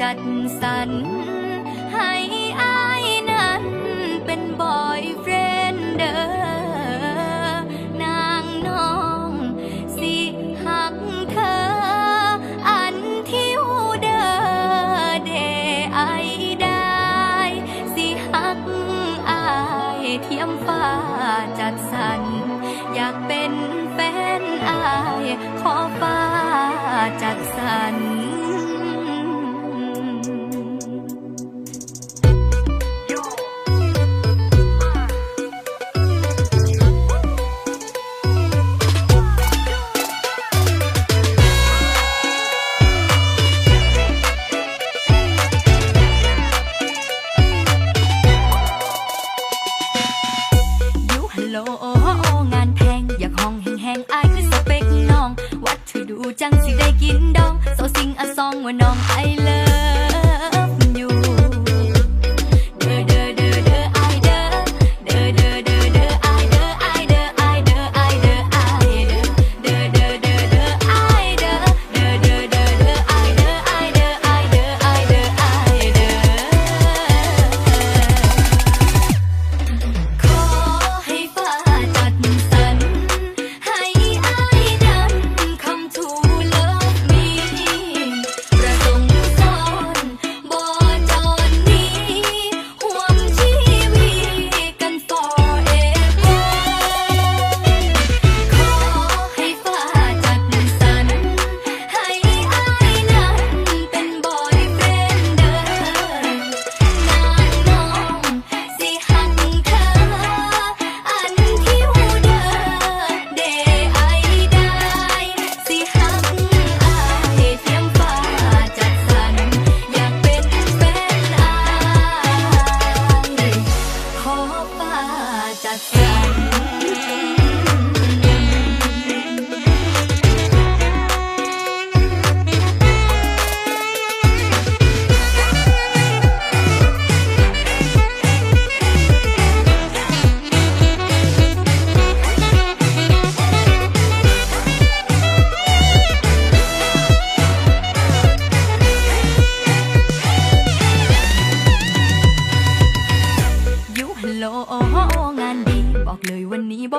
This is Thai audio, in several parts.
จัดสรรให้อายนั้นเป็นบอยเฟรนเดอร์นางน้องสิหักเธอ อันที่ยวเดอเดอไอได้ สิหักอายเทียมฟ้าจัดสรรอยากเป็นแฟนอาย ขอฟ้าจัดสรร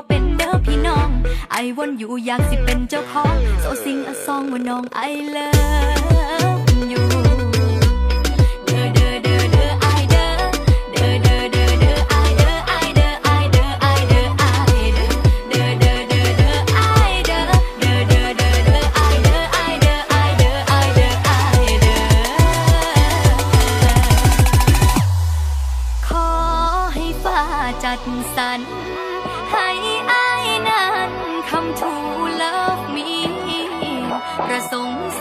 เป็นเด้อพี่น้อง ไอวนอยู่อยากสิเป็นเจ้าของโซซิงอซองว่าน้องไอเลิฟอยู่เด้อเด้อเด้อเด้อไอเด้อเด้อเด้อเด้อเด้อไอเด้อไอเด้อไอเด้อไอเด้อไอเด้อเด้อเด้อเด้อเด้อไอเด้อเด้อเด้อเด้อเด้อไอเด้อไอเด้อไอเด้อไอเด้อไอเด้อขอให้ฟ้าจัดสรร ให้อายนั้นคำทูเลิฟมีประสงค์